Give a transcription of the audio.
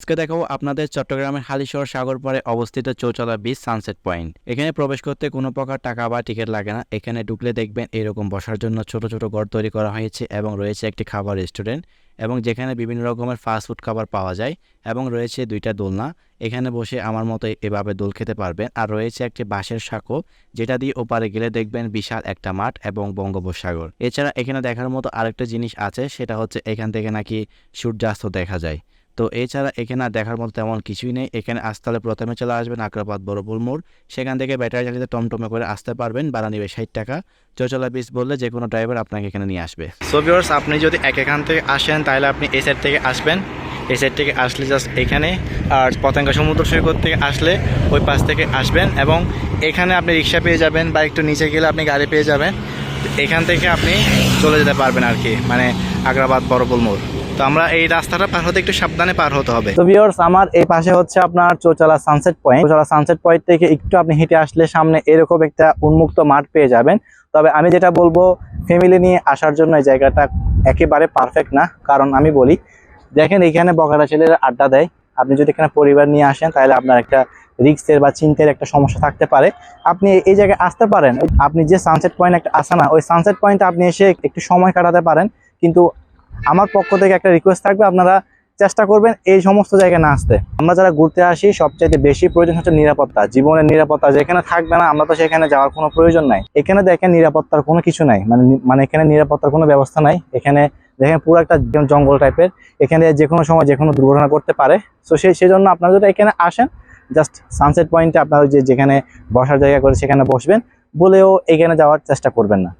আজকে দেখাবো আপনাদের চট্টগ্রামের হালিশহর সাগর পাড়ে অবস্থিত চৌচলা বিচ সানসেট পয়েন্ট এখানে প্রবেশ করতে কোনো প্রকার টাকা বা টিকিট লাগে না। এখানে ঢুকলে দেখবেন এরকম বসার জন্য ছোট ছোট ঘর তৈরি করা হয়েছে এবং রয়েছে একটি খাবার রেস্টুরেন্ট এবং যেখানে বিভিন্ন রকমের ফাস্টফুড খাবার পাওয়া যায় এবং রয়েছে দুইটা দোলনা। এখানে বসে আমার মতো এভাবে দোল খেতে পারবেন। আর রয়েছে একটি বাঁশের সাঁকো যেটা দিয়ে ওপারে গেলে দেখবেন বিশাল একটা মাঠ এবং বঙ্গোপসাগর। এছাড়া এখানে দেখার মতো আরেকটা জিনিস আছে, সেটা হচ্ছে এখান থেকে নাকি সূর্যাস্ত দেখা যায়। তো এছাড়া এখানে আর দেখার মতো তেমন কিছুই নেই। এখানে আসতে প্রথমে চলে আসবেন আগ্রাবাদ বড়পুল মোড়। সেখান থেকে ব্যাটারি চালিত টমটমে করে আসতে পারবেন। ভাড়া নিবে ষাট টাকা। চৌচলা বিচ বললে যে কোনো ড্রাইভার আপনাকে এখানে নিয়ে আসবে। সো ভিউয়ার্স আপনি যদি এক এখান থেকে আসেন, তাহলে আপনি এই সাইড থেকে আসবেন। এই সাইড থেকে আসলে জাস্ট এখানে আর পতেঙ্গা সমুদ্র সৈকত থেকে আসলে ওই পাশ থেকে আসবেন এবং এখানে আপনি রিক্সা পেয়ে যাবেন বা একটু নিচে গেলে আপনি গাড়ি পেয়ে যাবেন। এখান থেকে আপনি চলে যেতে পারবেন আর কি মানে আগ্রাবাদ বড়পুল মোড়। তো আমরা এই রাস্তাটা পার হতে একটু সাবধানে পার হতে হবে। তো ভিউয়ার্স আমার এই পাশে হচ্ছে আপনার Chauchala sunset point Chauchala sunset point থেকে একটু আপনি হেঁটে আসলে সামনে এরকম একটা উন্মুক্ত মাঠ পেয়ে যাবেন। তবে আমি যেটা বলব ফ্যামিলি নিয়ে আসার জন্য এই জায়গাটা একেবারে পারফেক্ট না। কারণ আমি বলি, দেখেন এখানে বকাটা ছেলেরা আড্ডা দেয়। আপনি যদি এখানে পরিবার নিয়ে আসেন, তাহলে আপনার একটা রিক্সের বা চিন্তের একটা সমস্যা থাকতে পারে। আপনি এই জায়গায় আসতে পারেন। আপনি যে সানসেট পয়েন্ট একটা আসে না, ওই সানসেট পয়েন্টে আপনি এসে একটু সময় কাটাতে পারেন। কিন্তু আমার পক্ষ থেকে একটা রিকোয়েস্ট থাকবে, আপনারা চেষ্টা করবেন এই সমস্ত জায়গায় না আসতে। আমরা যারা ঘুরতে আসি, সবচাইতে বেশি প্রয়োজন হচ্ছে নিরাপত্তা। জীবনের নিরাপত্তা যেখানে থাকবে না, আমরা তো সেখানে যাওয়ার কোনো প্রয়োজন নাই। এখানে দেখেন নিরাপত্তার কোনো কিছু নাই। মানে মানে এখানে নিরাপত্তার কোনো ব্যবস্থা নাই। এখানে দেখেন পুরো একটা জঙ্গল টাইপের এখানে যে কোনো সময় যে কোনো দুর্ঘটনা করতে পারে। তো সেই সেই জন্য আপনারা যদি এখানে আসেন জাস্ট সানসেট পয়েন্টে আপনারা যে যেখানে বসার জায়গা করে সেখানে বসবেন, বলেও এখানে যাওয়ার চেষ্টা করবেন না।